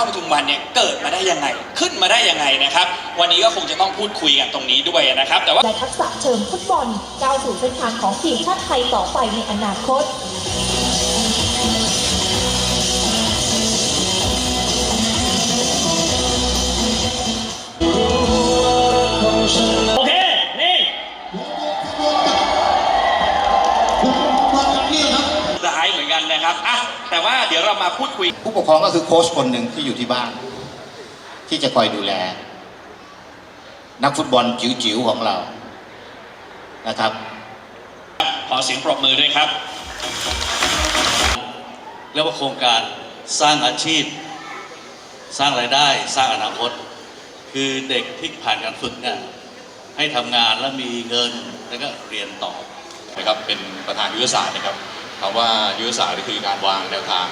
ก้อนปทุมวันเนี่ยเกิดมาได้ยังไง ขึ้นมาได้ยังไงนะครับ วันนี้ก็คงจะต้องพูดคุยกันตรงนี้ด้วยนะครับ แต่ว่าและทักษะเชิงฟุตบอลก้าวสู่เส้นทางของทีมชาติไทยต่อไปในอนาคต นกันนะครับอะแต่ว่าเดี๋ยวเรามาพูดคุย ผู้ปกครองก็คือโค้ชคนหนึ่งที่อยู่ที่บ้าน ที่จะคอยดูแล นักฟุตบอลจิ๋วๆของเรานะครับ ขอเสียงปรบมือด้วยครับเรียกว่าโครงการสร้างอาชีพ สร้างรายได้ สร้างอนาคต คือเด็กที่ผ่านการฝึกเนี่ยให้ทำงานแล้วมีเงินแล้วก็เรียนต่อนะครับเป็นประธานยุทธศาสตร์นะครับ คำว่ายุทธศาสตร์ก็คือการวางแนวทาง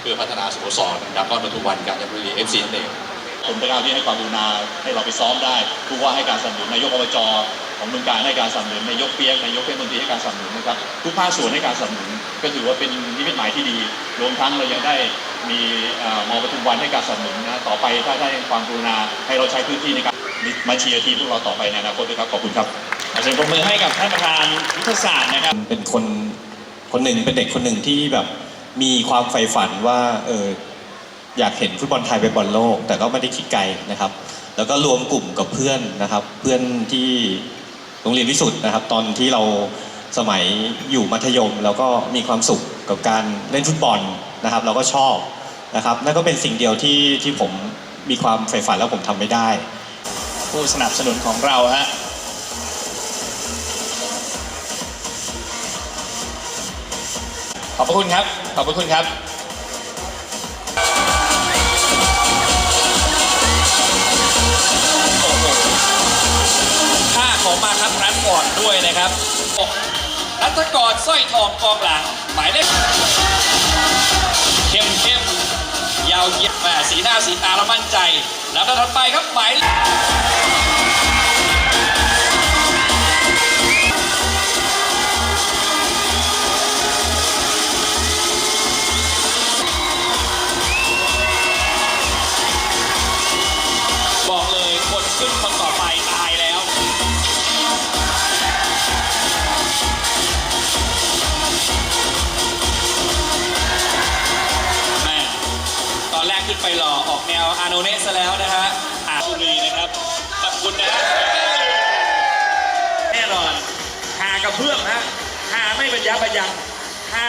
เพื่อพัฒนาสโมสรดราก้อนปทุมวันการจันทบุรีเอฟซีนั่นเองผมเป็นการที่ให้ความกรุณาให้เราไปซ้อมได้ผู้ว่าให้การสนับสนุนนายกอบจของเมืองการให้การสนับสนุนนายกเปียกนายกเทศมนตรีให้การสนับสนุนนะครับทุกภาคส่วนให้การสนับสนุนก็ถือว่าเป็นนิมิตหมายที่ดี รวมทั้งเรายังได้มีเอ่อมอปทุมวันให้การสนับสนุนนะต่อไปถ้าได้ความกรุณาให้เราใช้พื้นที่ในการมาเชียร์ทีมพวกเราต่อไปในอนาคตด้วยครับขอบคุณครับขอเสียงปรบมือให้กับท่านประธานยุทธศาสตร์นะครับเป็นคน คนหนึ่งเป็นเด็กคนหนึ่งที่แบบมีความใฝ่ฝันว่าเอออยากเห็นฟุตบอลไทยไปบอลโลก แต่ก็ไม่ได้คิดไกลนะครับ แล้วก็รวมกลุ่มกับเพื่อนนะครับ เพื่อนที่โรงเรียนวิสุทธ์นะครับ ตอนที่เราสมัยอยู่มัธยมแล้วก็มีความสุขกับการเล่นฟุตบอลนะครับ เราก็ชอบนะครับนั่นก็เป็นสิ่งเดียวที่ที่ผมมีความใฝ่ฝันแล้วผมทำไม่ได้ ผู้สนับสนุนของเราฮะ ขอบพระคุณครับ ขอบพระคุณครับค่าของมาครับร้านก่อนด้วยนะครับรัตกรสร้อยทองกองหลัง หมายเลขเข้มเข้มยาวเยียบแหม่สีหน้าสีตาเรามั่นใจ แล้วถัดไปครับหมายเลข แนวอาโนเนสแล้วนะฮะอาบุรีนะครับขอบคุณนะฮะแน่นอนหากระเพื่อมฮะหาไม่บรรยับบรรยังหา